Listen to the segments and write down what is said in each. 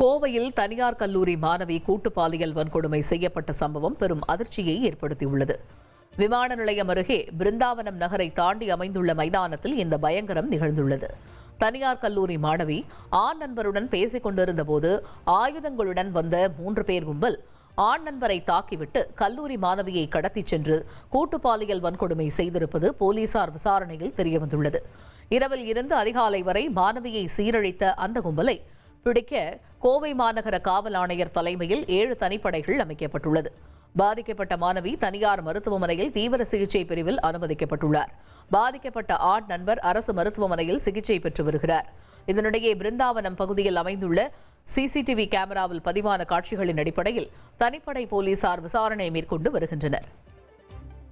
கோவையில் தனியார் கல்லூரி மாணவி கூட்டு பாலியல் வன்கொடுமை செய்யப்பட்ட சம்பவம் பெரும் அதிர்ச்சியை ஏற்படுத்தியுள்ளது. விமான நிலையம் அருகே பிருந்தாவனம் நகரை தாண்டி அமைந்துள்ள மைதானத்தில் இந்த பயங்கரம் நிகழ்ந்துள்ளது. தனியார் கல்லூரி மாணவி ஆண் நண்பருடன் பேசிக் கொண்டிருந்த போது ஆயுதங்களுடன் வந்த மூன்று பேர் கும்பல் ஆண் நண்பரை தாக்கிவிட்டு கல்லூரி மாணவியை கடத்திச் சென்று கூட்டு பாலியல் வன்கொடுமை செய்திருப்பது போலீசார் விசாரணையில் தெரியவந்துள்ளது. இரவில் இருந்து அதிகாலை வரை மாணவியை சீரழித்த அந்த கும்பலை பிடிக்க கோவை மாநகர காவல் ஆணையர் தலைமையில் ஏழு தனிப்படைகள் அமைக்கப்பட்டுள்ளது. பாதிக்கப்பட்ட மாணவி தனியார் மருத்துவமனையில் தீவிர சிகிச்சை பிரிவில் அனுமதிக்கப்பட்டுள்ளார். பாதிக்கப்பட்ட ஆண் நண்பர் அரசு மருத்துவமனையில் சிகிச்சை பெற்று வருகிறார். இதனிடையே பிருந்தாவனம் பகுதியில் அமைந்துள்ள சிசிடிவி கேமராவில் பதிவான காட்சிகளின் அடிப்படையில் தனிப்படை போலீசார் விசாரணை மேற்கொண்டு வருகின்றனர்.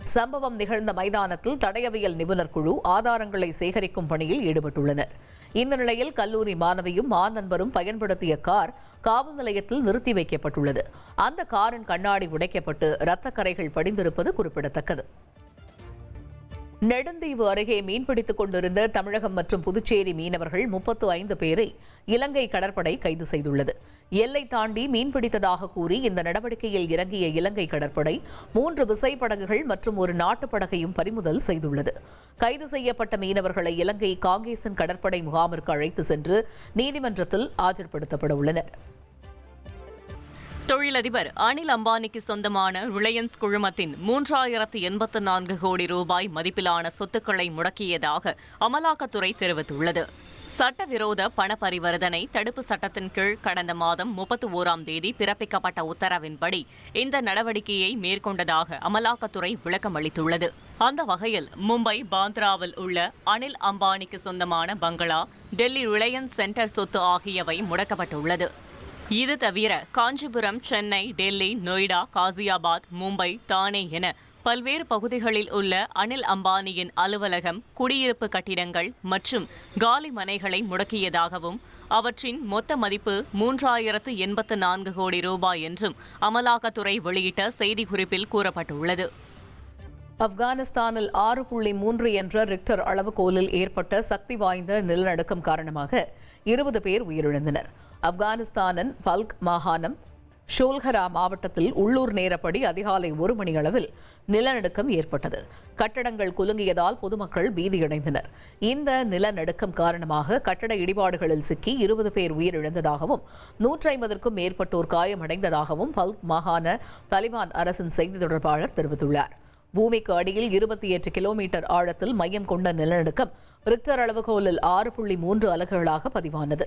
சம்பவம் நிகழ்ந்த மைதானத்தில் தடயவியல் நிபுணர் குழு ஆதாரங்களை சேகரிக்கும் பணியில் ஈடுபட்டுள்ளனர். இந்த நிலையில் கல்லூரி மாணவியும் மாநண்பரும் நண்பரும் பயன்படுத்திய கார் காவல் நிலையத்தில் நிறுத்தி வைக்கப்பட்டுள்ளது. அந்த காரின் கண்ணாடி உடைக்கப்பட்டு இரத்த கரைகள் படிந்திருப்பது குறிப்பிடத்தக்கது. நெடுந்தீவு அருகே மீன்பிடித்துக் கொண்டிருந்த தமிழகம் மற்றும் புதுச்சேரி மீனவர்கள் முப்பத்து ஐந்து பேரை இலங்கை கடற்படை கைது செய்துள்ளது. எல்லை தாண்டி மீன்பிடித்ததாக கூறி இந்த நடவடிக்கையில் இறங்கிய இலங்கை கடற்படை மூன்று விசைப்படகுகள் மற்றும் ஒரு நாட்டுப்படகையும் பறிமுதல் செய்துள்ளது. கைது செய்யப்பட்ட மீனவர்களை இலங்கை காங்கேசன் கடற்படை முகாமிற்கு அழைத்து சென்று நீதிமன்றத்தில் ஆஜர்படுத்தப்பட உள்ளனர் தொழிலதிபர் அனில் அம்பானிக்கு சொந்தமான ரிலையன்ஸ் குழுமத்தின் மூன்றாயிரத்து எண்பத்து நான்கு கோடி ரூபாய் மதிப்பிலான சொத்துக்களை முடக்கியதாக அமலாக்கத்துறை தெரிவித்துள்ளது. சட்டவிரோத பண பரிவர்த்தனை தடுப்பு சட்டத்தின் கீழ் கடந்த மாதம் முப்பத்தி ஓராம் தேதி பிறப்பிக்கப்பட்ட உத்தரவின்படி இந்த நடவடிக்கையை மேற்கொண்டதாக அமலாக்கத்துறை விளக்கம் அளித்துள்ளது. அந்த வகையில் மும்பை பாந்த்ராவில் உள்ள அனில் அம்பானிக்கு சொந்தமான பங்களா டெல்லி ரிலையன்ஸ் சென்டர் சொத்து ஆகியவை முடக்கப்பட்டுள்ளது. இது தவிர காஞ்சிபுரம் சென்னை டெல்லி நொய்டா காசியாபாத் மும்பை தானே என பல்வேறு பகுதிகளில் உள்ள அனில் அம்பானியின் அலுவலகம் குடியிருப்பு கட்டிடங்கள் மற்றும் காலி மனைகளை முடக்கியதாகவும் அவற்றின் மொத்த மதிப்பு மூன்றாயிரத்து எண்பத்து நான்கு கோடி ரூபாய் என்றும் அமலாக்கத்துறை வெளியிட்ட செய்திக்குறிப்பில் கூறப்பட்டுள்ளது. ஆப்கானிஸ்தானில் ஆறு புள்ளி மூன்று என்ற ரிக்டர் அளவுகோலில் ஏற்பட்ட சக்தி வாய்ந்த நிலநடுக்கம் காரணமாக இருபது பேர் உயிரிழந்தனர். ஆப்கானிஸ்தானின் பல்க் மாகாணம் ஷோல்கரா மாவட்டத்தில் உள்ளூர் நேரப்படி அதிகாலை ஒரு மணி அளவில் நிலநடுக்கம் ஏற்பட்டது. கட்டடங்கள் குலுங்கியதால் பொதுமக்கள் பீதியடைந்தனர். இந்த நிலநடுக்கம் காரணமாக கட்டட இடிபாடுகளில் சிக்கி இருபது பேர் உயிரிழந்ததாகவும் நூற்றி ஐம்பதற்கும் மேற்பட்டோர் காயமடைந்ததாகவும் பல்க் மாகாண தலிபான் அரசின் செய்தி தொடர்பாளர் தெரிவித்துள்ளார். பூமிக்கு அடியில் இருபத்தி எட்டு கிலோமீட்டர் ஆழத்தில் மையம் கொண்ட நிலநடுக்கம் ரிக்டர் அளவுகோலில் ஆறு புள்ளி மூன்று அலகுகளாக பதிவானது.